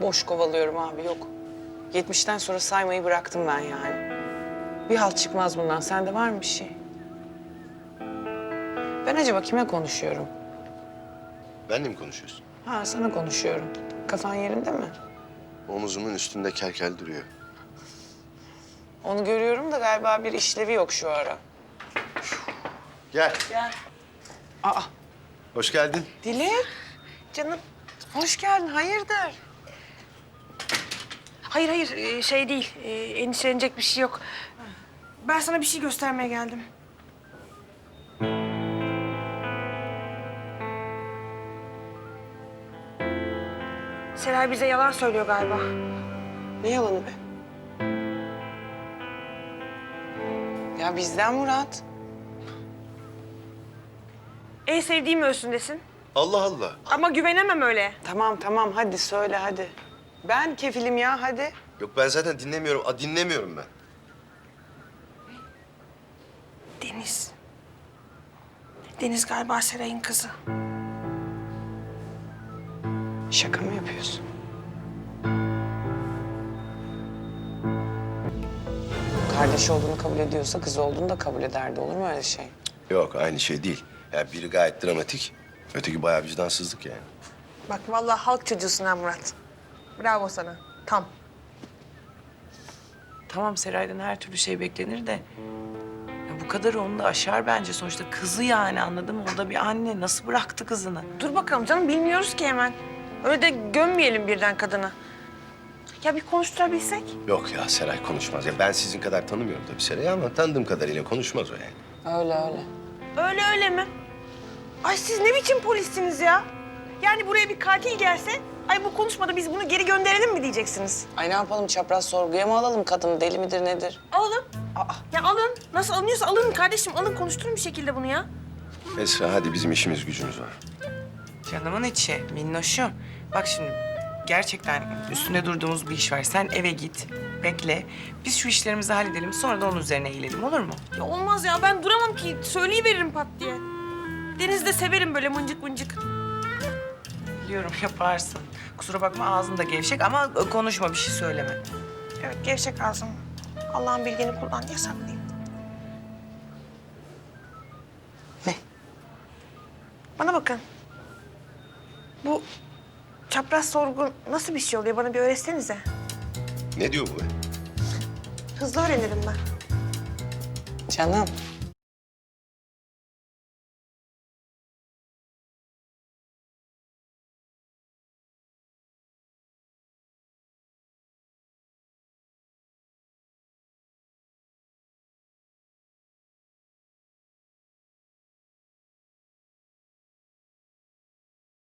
boş kovalıyorum abi yok. 70'ten sonra saymayı bıraktım ben yani. Bir halt çıkmaz bundan. Sende var mı bir şey? Ben acaba kime konuşuyorum? Benle mi konuşuyorsun? Ha sana konuşuyorum. Kafan yerinde mi? Omuzumun üstünde kelkel duruyor. Onu görüyorum da galiba bir işlevi yok şu ara. Gel. Aa Hoş geldin. Dilek. Canım. Hoş geldin. Hayırdır? Hayır hayır e, şey değil. E, endişelenecek bir şey yok. Ben sana bir şey göstermeye geldim. Seray bize yalan söylüyor galiba. Ne yalanı be? Ya bizden Murat. En sevdiğim ölsündesin. Allah Allah. Ama güvenemem öyle. Tamam tamam hadi söyle hadi. Ben kefilim ya hadi. Yok ben zaten dinlemiyorum. A, dinlemiyorum ben. Deniz. Deniz galiba Seray'ın kızı. Şaka mı yapıyorsun? Kardeş olduğunu kabul ediyorsa kız olduğunu da kabul ederdi. Olur mu öyle şey? Yok aynı şey değil. Yani biri gayet dramatik. Öteki bayağı vicdansızlık yani. Bak vallahi halk çocuğusun ha Murat. Bravo sana. Tam. Tamam Seray'dan her türlü şey beklenir de... Ya bu kadar onu da aşar bence. Sonuçta kızı yani anladın mı? O da bir anne. Nasıl bıraktı kızını? Dur bakalım canım bilmiyoruz ki hemen. Öyle de gömmeyelim birden kadını. Ya bir konuşturabilsek. Yok ya Seray konuşmaz. Ya ben sizin kadar tanımıyorum tabii Seray'ı ama tanıdığım kadarıyla konuşmaz o yani. Öyle öyle. Öyle öyle mi? Ay siz ne biçim polissiniz ya? Yani buraya bir katil gelse, ay bu konuşmada biz bunu geri gönderelim mi diyeceksiniz? Ay ne yapalım çapraz sorguya mı alalım kadını? Deli midir nedir? Alalım. Aa Ya alın. Nasıl alınıyorsa alın kardeşim. Alın konuşturun bir şekilde bunu ya. Esra hadi bizim işimiz gücümüz var. Canımın içi, minnoşum. Bak şimdi gerçekten üstünde durduğumuz bir iş var. Sen eve git, bekle. Biz şu işlerimizi halledelim. Sonra da onun üzerine eğilelim olur mu? Ya olmaz ya ben duramam ki. Söyleyiveririm pat diye. Deniz'i de severim böyle mıncık mıncık. Biliyorum yaparsın. Kusura bakma ağzın da gevşek ama konuşma bir şey söyleme. Evet gevşek ağzım. Allah'ın bildiğini kullan yasaklayayım. Ne? Bana bakın. Bu çapraz sorgu nasıl bir şey oluyor? Bana bir öğretsenize. Ne diyor bu be? Hızlı öğrenirim ben. canım